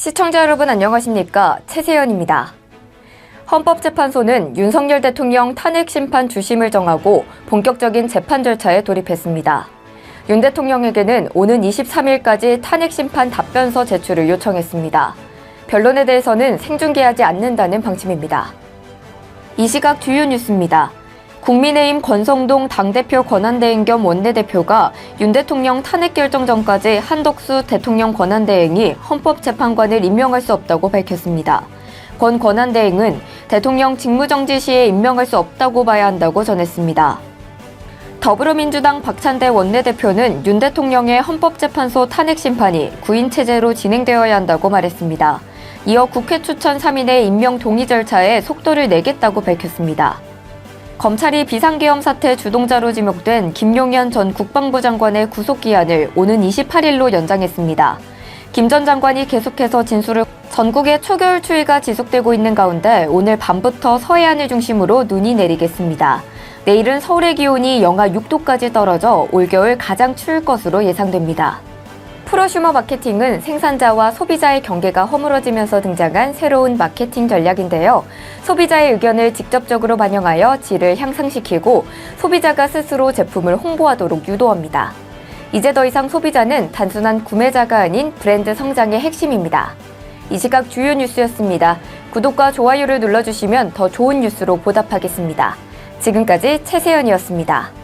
시청자 여러분 안녕하십니까? 최세연입니다. 헌법재판소는 윤석열 대통령 탄핵 심판 주심을 정하고 본격적인 재판 절차에 돌입했습니다. 윤 대통령에게는 오는 23일까지 탄핵 심판 답변서 제출을 요청했습니다. 변론에 대해서는 생중계하지 않는다는 방침입니다. 이 시각 주요 뉴스입니다. 국민의힘 권성동 당대표 권한대행 겸 원내대표가 윤 대통령 탄핵 결정 전까지 한덕수 대통령 권한대행이 헌법재판관을 임명할 수 없다고 밝혔습니다. 권 권한대행은 대통령 직무정지 시에 임명할 수 없다고 봐야 한다고 전했습니다. 더불어민주당 박찬대 원내대표는 윤 대통령의 헌법재판소 탄핵 심판이 구인 체제로 진행되어야 한다고 말했습니다. 이어 국회 추천 3인의 임명 동의 절차에 속도를 내겠다고 밝혔습니다. 검찰이 비상계엄 사태 주동자로 지목된 김용현 전 국방부 장관의 구속기한을 오는 28일로 연장했습니다. 김 전 장관이 계속해서 진술을 전국의 초겨울 추위가 지속되고 있는 가운데 오늘 밤부터 서해안을 중심으로 눈이 내리겠습니다. 내일은 서울의 기온이 영하 6도까지 떨어져 올겨울 가장 추울 것으로 예상됩니다. 프로슈머 마케팅은 생산자와 소비자의 경계가 허물어지면서 등장한 새로운 마케팅 전략인데요. 소비자의 의견을 직접적으로 반영하여 질을 향상시키고 소비자가 스스로 제품을 홍보하도록 유도합니다. 이제 더 이상 소비자는 단순한 구매자가 아닌 브랜드 성장의 핵심입니다. 이 시각 주요 뉴스였습니다. 구독과 좋아요를 눌러주시면 더 좋은 뉴스로 보답하겠습니다. 지금까지 최세연이었습니다.